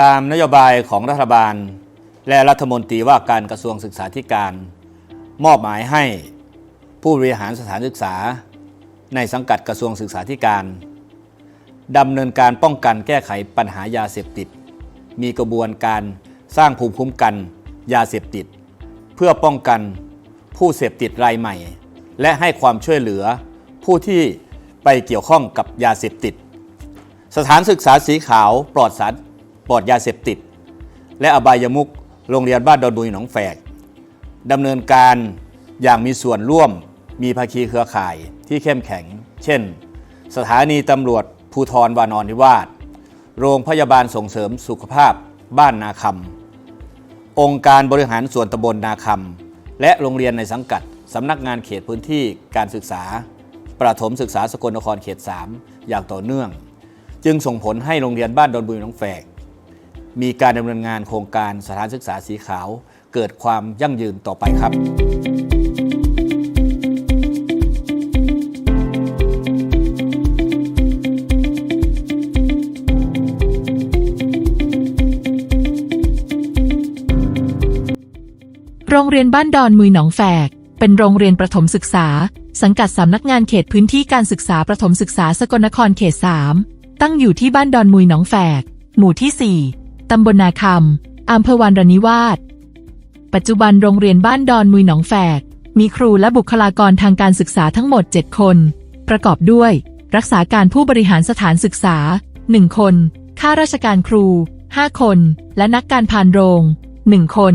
ตามนโยบายของรัฐบาล และรัฐมนตรีว่าการกระทรวงศึกษาธิการ มอบหมายให้ผู้บริหารสถานศึกษา ในสังกัดกระทรวงศึกษาธิการดำเนินการป้องกันแก้ไขปัญหายาเสพติด มีกระบวนการสร้างภูมิคุ้มกันยาเสพติด เพื่อป้องกันผู้เสพติดรายใหม่ และให้ความช่วยเหลือผู้ที่ไปเกี่ยวข้องกับยาเสพติด สถานศึกษาสีขาวปลอดสาร ปลอดยาเสพติด และอบายมุกโรงเรียนบ้านดอนบุยหนองแฝกดำเนินการอย่างมีส่วนร่วมมีภาคีเครือข่ายที่เข้มแข็ง เช่น สถานีตำรวจภูทรวานอนนิวาสโรงพยาบาลส่งเสริมสุขภาพบ้านนาคำองค์การบริหารส่วนตำบลนาคำและโรงเรียนในสังกัดสำนักงานเขตพื้นที่การศึกษา ประถมศึกษาสกลนครเขต 3 อย่างต่อเนื่อง จึงส่งผลให้โรงเรียนบ้านดอนบุยหนองแฝก มีการดำเนินงานโครงการสถานศึกษาสีขาว เกิดความยั่งยืนต่อไปครับโรงเรียนบ้านดอนมุยหนองแฝก เป็นโรงเรียนประถมศึกษา สังกัดสำนักงานเขตพื้นที่การศึกษาประถมศึกษาสกลนครเขต 3 ตั้งอยู่ที่บ้านดอนมุยหนองแฝก หมู่ที่ 4 ตำบลนาคำอำเภอวานรนิวาส ปัจจุบันโรงเรียนบ้านดอนมุยหนองแฝก มีครูและบุคลากรทางการศึกษาทั้งหมด 7 คน ประกอบด้วย รักษาการผู้บริหารสถานศึกษา 1 คน ข้าราชการครู 5 คน และนักการพานโรง 1 คน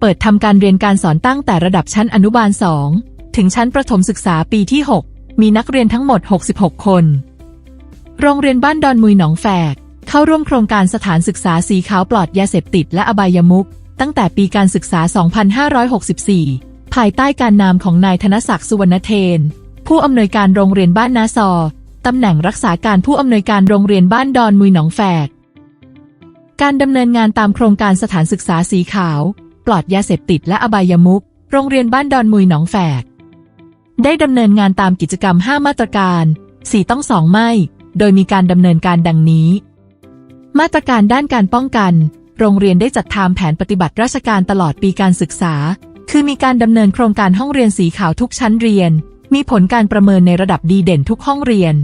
เปิดทำการเรียนการสอนตั้งแต่ระดับชั้นอนุบาล 2 ถึงชั้นประถมศึกษาปีที่ 6 มีนักเรียนทั้งหมด 66 คน โรงเรียนบ้านดอนมุยหนองแฝก เข้าร่วมโครงการสถานศึกษาสีขาวปลอดยาเสพติดและอบายมุขตั้งแต่ปีการศึกษา 2564 ภายใต้การนามของนายธนศักดิ์สุวรรณเทน ผู้อำนวยการโรงเรียนบ้านนาซอตำแหน่งรักษาการผู้อำนวยการโรงเรียนบ้านดอนมุยหนองแฝก การดำเนินงานตามโครงการสถานศึกษาสีขาว ปลอดยาเสพติดและอบายมุขโรงเรียนบ้านดอนมุยหนองแฝก ได้ดำเนินงานตามกิจกรรม 5 มาตรการ 4 ต้อง 2 ไม่ โดยมีการดำเนินการดังนี้ มาตรการด้านการป้องกัน โรงเรียนได้จัดทำแผนปฏิบัติราชการตลอดปีการศึกษา คือมีการดำเนินโครงการห้องเรียนสีขาวทุกชั้นเรียน มีผลการประเมินในระดับดีเด่นทุกห้องเรียน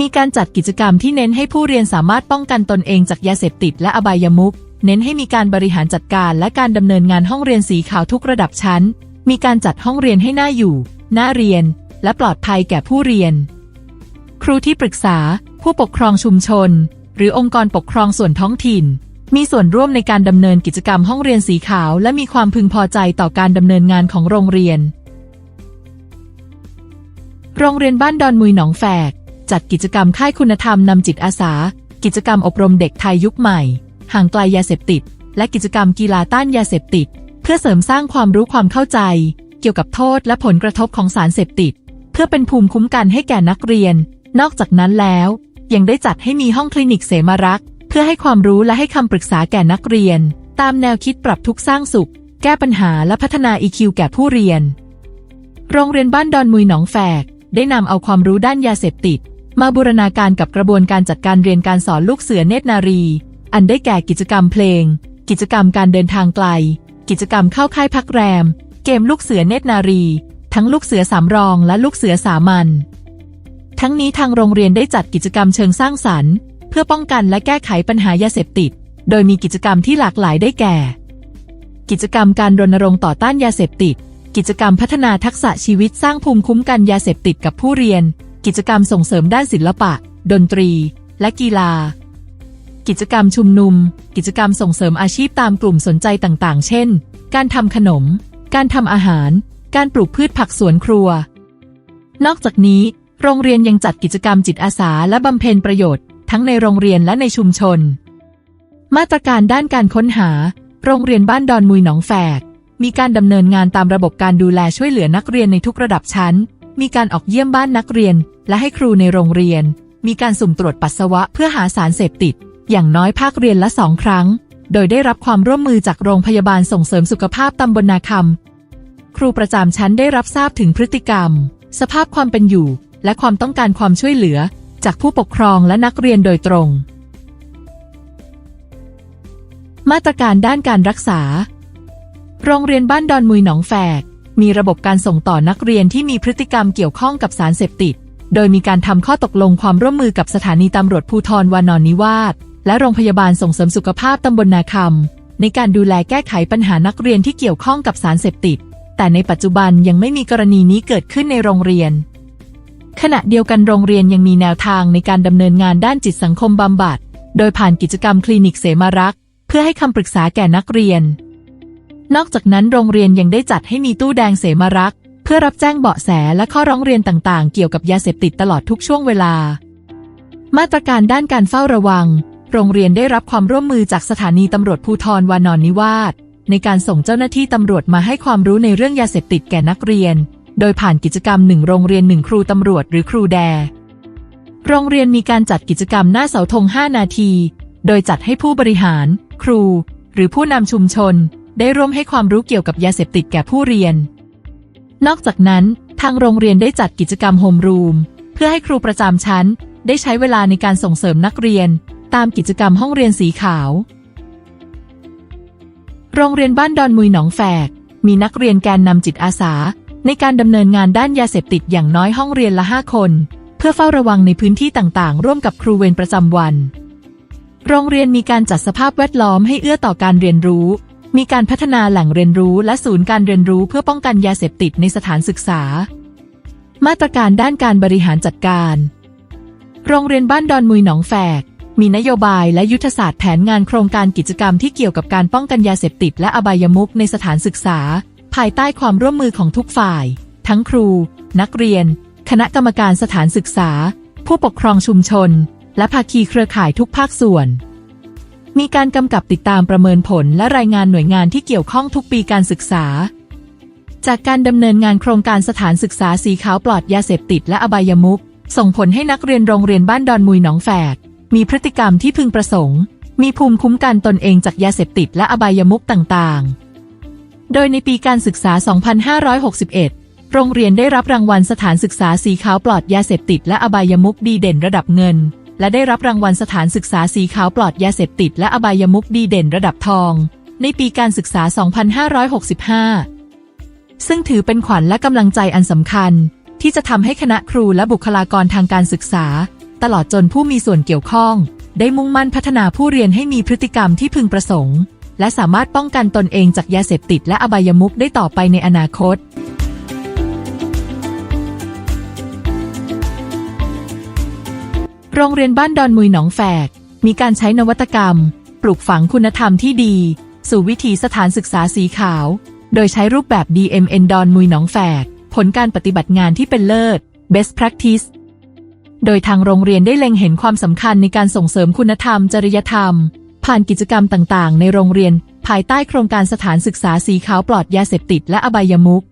มีการจัดกิจกรรมที่เน้นให้ผู้เรียนสามารถป้องกันตนเองจากยาเสพติดและอบายมุขเน้นให้มีการบริหารจัดการและการดำเนินงานห้องเรียนสีขาวทุกระดับชั้น มีการจัดห้องเรียนให้น่าอยู่ น่าเรียน และปลอดภัยแก่ผู้เรียน ครูที่ปรึกษา ผู้ปกครองชุมชน หรือองค์กรปกครองส่วนท้องถิ่น มีส่วนร่วมในการดำเนินกิจกรรมห้องเรียนสีขาว และมีความพึงพอใจต่อการดำเนินงานของโรงเรียน โรงเรียนบ้านดอนมุยหนองแฝก จัดกิจกรรมค่ายคุณธรรมนำจิตอาสา กิจกรรมอบรมเด็กไทยยุคใหม่ ห่างไกลยาเสพติด และกิจกรรมกีฬาต้านยาเสพติด เพื่อเสริมสร้างความรู้ความเข้าใจ เกี่ยวกับโทษและผลกระทบของสารเสพติด เพื่อเป็นภูมิคุ้มกันให้แก่นักเรียน นอกจากนั้นแล้ว ยังได้จัดให้มีห้องคลินิกเสมารักษ์เพื่อให้ความรู้และให้คำปรึกษาแก่นักเรียน ตามแนวคิดปรับทุกข์สร้างสุข แก้ปัญหาและพัฒนา EQ แก่ผู้เรียน โรงเรียนบ้านดอนมุยหนองแฝก ได้นำเอาความรู้ด้านยาเสพติด มาบูรณาการกับกระบวนการจัดการเรียนการสอนลูกเสือเนตรนารี อันได้แก่กิจกรรมเพลง กิจกรรมการเดินทางไกล กิจกรรมเข้าค่ายพักแรม เกมลูกเสือเนตรนารี ทั้งลูกเสือสามรองและลูกเสือสามัญ ทั้งนี้ทางโรงเรียนได้จัดกิจกรรมเชิงสร้างสรรค์ เพื่อป้องกันและแก้ไขปัญหายาเสพติด โดยมีกิจกรรมที่หลากหลายได้แก่ กิจกรรมการรณรงค์ต่อต้านยาเสพติด กิจกรรมพัฒนาทักษะชีวิตสร้างภูมิคุ้มกันยาเสพติดกับผู้เรียน กิจกรรมส่งเสริมด้านศิลปะ ดนตรี และกีฬา กิจกรรมชุมนุม กิจกรรมส่งเสริมอาชีพตามกลุ่มสนใจต่างๆ เช่น การทำขนม การทำอาหาร การปลูกพืชผักสวนครัว นอกจากนี้ โรงเรียนยังจัดกิจกรรมจิตอาสาและบำเพ็ญประโยชน์ ทั้งในโรงเรียนและในชุมชน มาตรการด้านการค้นหา โรงเรียนบ้านดอนมุยหนองแฝก มีการดำเนินงานตามระบบการดูแลช่วยเหลือนักเรียนในทุกระดับชั้น มีการออกเยี่ยมบ้านนักเรียน และให้ครูในโรงเรียน มีการสุ่มตรวจปัสสาวะเพื่อหาสารเสพติด อย่างน้อยภาคเรียนละสองครั้ง โดยได้รับความร่วมมือจากโรงพยาบาลส่งเสริมสุขภาพตำบลนาคำครูประจำชั้นได้รับทราบถึงพฤติกรรม สภาพความเป็นอยู่ และความต้องการความช่วยเหลือ จากผู้ปกครองและนักเรียนโดยตรง มาตรการด้านการรักษา โรงเรียนบ้านดอนมุยหนองแฝก มีระบบการส่งต่อนักเรียนที่มีพฤติกรรมเกี่ยวข้องกับสารเสพติด โดยมีการทำข้อตกลงความร่วมมือกับสถานีตำรวจภูธรวานอนนิวาสและโรงพยาบาลส่งเสริมสุขภาพตำบลนาคำในการดูแลแก้ไขปัญหานักเรียนที่เกี่ยวข้องกับสารเสพติด แต่ในปัจจุบันยังไม่มีกรณีนี้เกิดขึ้นในโรงเรียน ขณะเดียวกันโรงเรียนยังมีแนวทางในการดำเนินงานด้านจิตสังคมบำบัด โดยผ่านกิจกรรมคลินิกเสมารัก เพื่อให้คำปรึกษาแก่นักเรียน นอกจากนั้นโรงเรียนยังได้จัดให้มีตู้แดงเสมารัก เพื่อรับแจ้งเบาะแสและข้อร้องเรียนต่างๆ เกี่ยวกับยาเสพติดตลอดทุกช่วงเวลา มาตรการด้านการเฝ้าระวัง โรงเรียนได้รับความร่วมมือจากสถานีตำรวจภูธรวานอนนิวาสในการส่งเจ้าหน้าที่ตำรวจมาให้ความรู้ในเรื่องยาเสพติดแก่นักเรียน โดยผ่านกิจกรรมหนึ่งโรงเรียนหนึ่งครูตำรวจหรือครูแด โรงเรียนมีการจัดกิจกรรมหน้าเสาธง 5 นาที โดยจัดให้ผู้บริหาร ครู หรือผู้นำชุมชน ได้ร่วมให้ความรู้เกี่ยวกับยาเสพติดแก่ผู้เรียน นอกจากนั้น ทางโรงเรียนได้จัดกิจกรรมโฮมรูมเพื่อให้ครูประจำชั้น ได้ใช้เวลาในการส่งเสริมนักเรียน ตามกิจกรรมห้องเรียนสีขาว โรงเรียนบ้านดอนมุยหนองแฝกมีนักเรียนแกนนำจิตอาสา ในการดำเนินงานด้านยาเสพติดอย่างน้อยห้องเรียนละ5คน เพื่อเฝ้าระวังในพื้นที่ต่างๆ ร่วมกับครูเวรประจำวัน โรงเรียนมีการจัดสภาพแวดล้อมให้เอื้อต่อการเรียนรู้ มีการพัฒนาแหล่งเรียนรู้และศูนย์การเรียนรู้เพื่อป้องกันยาเสพติดในสถานศึกษา มาตรการด้านการบริหารจัดการ โรงเรียนบ้านดอนมุยหนองแฝกมีนโยบายและยุทธศาสตร์แผนงานโครงการกิจกรรมที่เกี่ยวกับการป้องกันยาเสพติดและอบายมุขในสถานศึกษา ภายใต้ความร่วมมือของทุกฝ่าย ทั้งครู นักเรียน คณะกรรมการสถานศึกษา ผู้ปกครองชุมชน และภาคีเครือข่ายทุกภาคส่วน มีการกำกับติดตามประเมินผลและรายงานหน่วยงานที่เกี่ยวข้องทุกปีการศึกษา จากการดำเนินงานโครงการสถานศึกษาสีขาวปลอดยาเสพติดและอบายมุขส่งผลให้นักเรียนโรงเรียนบ้านดอนมุยหนองแฝก มีพฤติกรรมที่พึงประสงค์ มีภูมิคุ้มกันตนเองจากยาเสพติดและอบายมุขต่างๆ โดยในปีการศึกษา 2561 โรงเรียนได้รับรางวัลสถานศึกษาสีขาวปลอดยาเสพติดและอบายมุขดีเด่นระดับเงิน และได้รับรางวัลสถานศึกษาสีขาวปลอดยาเสพติดและอบายมุขดีเด่นระดับทอง ในปีการศึกษา 2565 ซึ่งถือเป็นขวัญและกำลังใจอันสำคัญ ที่จะทำให้คณะครูและบุคลากรทางการศึกษา ตลอดจนผู้มีส่วนเกี่ยวข้อง ได้มุ่งมั่นพัฒนาผู้เรียนให้มีพฤติกรรมที่พึงประสงค์ และสามารถป้องกันตนเองจากยาเสพติดและอบายมุขได้ต่อไปในอนาคตโรงเรียนบ้านดอนมุยหนองแฝก มีการใช้นวัตกรรม ปลูกฝังคุณธรรมที่ดี สู่วิถีสถานศึกษาสีขาว โดยใช้รูปแบบ DMN ดอนมุยหนองแฝก ผลการปฏิบัติงานที่เป็นเลิศ Best Practice โดยทางโรงเรียนได้เล็งเห็นความสำคัญในการส่งเสริมคุณธรรม จริยธรรม ผ่านกิจกรรมต่างๆ ในโรงเรียน ภายใต้โครงการสถานศึกษาสีขาวปลอดยาเสพติดและอบายมุข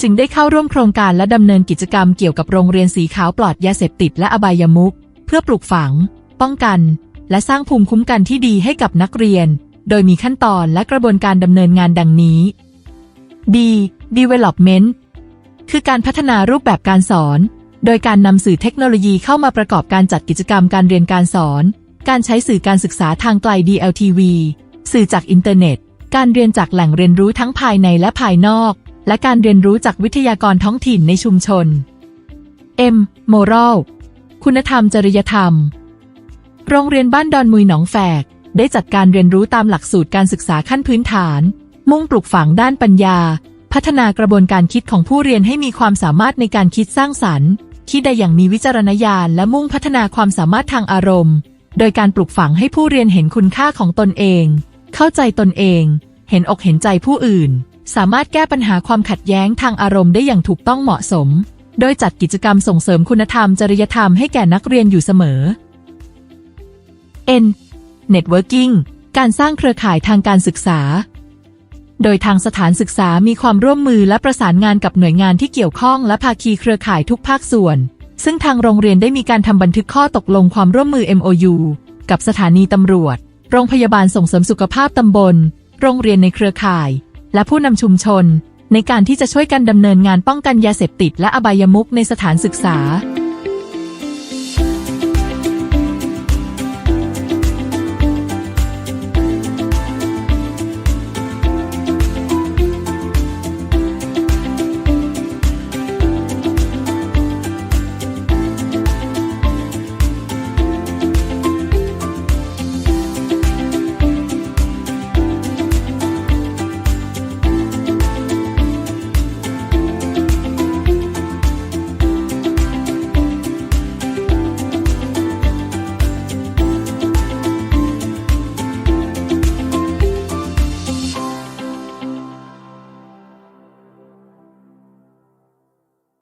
จึงได้เข้าร่วมโครงการและดำเนินกิจกรรมเกี่ยวกับโรงเรียนสีขาวปลอดยาเสพติดและอบายมุขเพื่อปลูกฝัง ป้องกัน และสร้างภูมิคุ้มกันที่ดีให้กับนักเรียน โดยมีขั้นตอนและกระบวนการดำเนินงานดังนี้ D Development คือการพัฒนารูปแบบการสอน โดยการนำสื่อเทคโนโลยีเข้ามาประกอบการจัดกิจกรรมการเรียนการสอน การใช้สื่อการศึกษาทางไกล DLTV สื่อจากอินเทอร์เน็ต การเรียนจากแหล่งเรียนรู้ทั้งภายในและภายนอก และการเรียนรู้จากวิทยากรท้องถิ่นในชุมชน M Moral คุณธรรมจริยธรรม โรงเรียนบ้านดอนมุยหนองแฝก ได้จัดการเรียนรู้ตามหลักสูตรการศึกษาขั้นพื้นฐาน มุ่งปลูกฝังด้านปัญญา พัฒนากระบวนการคิดของผู้เรียนให้มีความสามารถในการคิดสร้างสรรค์ คิดได้อย่างมีวิจารณญาณและมุ่งพัฒนาความสามารถทางอารมณ์ โดยการปลูกฝังให้ผู้เรียนเห็นคุณค่าของตนเอง เข้าใจตนเอง เห็นอกเห็นใจผู้อื่น สามารถแก้ปัญหาความขัดแย้งทางอารมณ์ได้อย่างถูกต้องเหมาะสม โดยจัดกิจกรรมส่งเสริมคุณธรรมจริยธรรมให้แก่นักเรียนอยู่เสมอ N Networking การสร้างเครือข่ายทางการศึกษา โดยทางสถานศึกษามีความร่วมมือและประสานงานกับหน่วยงานที่เกี่ยวข้องและภาคีเครือข่ายทุกภาคส่วน ซึ่งทางโรงเรียนได้มีการทำบันทึกข้อตกลงความร่วมมือ MOU กับสถานีตำรวจ โรงพยาบาลส่งเสริมสุขภาพตำบล โรงเรียนในเครือข่าย และผู้นำชุมชน ในการที่จะช่วยกันดำเนินงานป้องกันยาเสพติดและอบายมุขในสถานศึกษา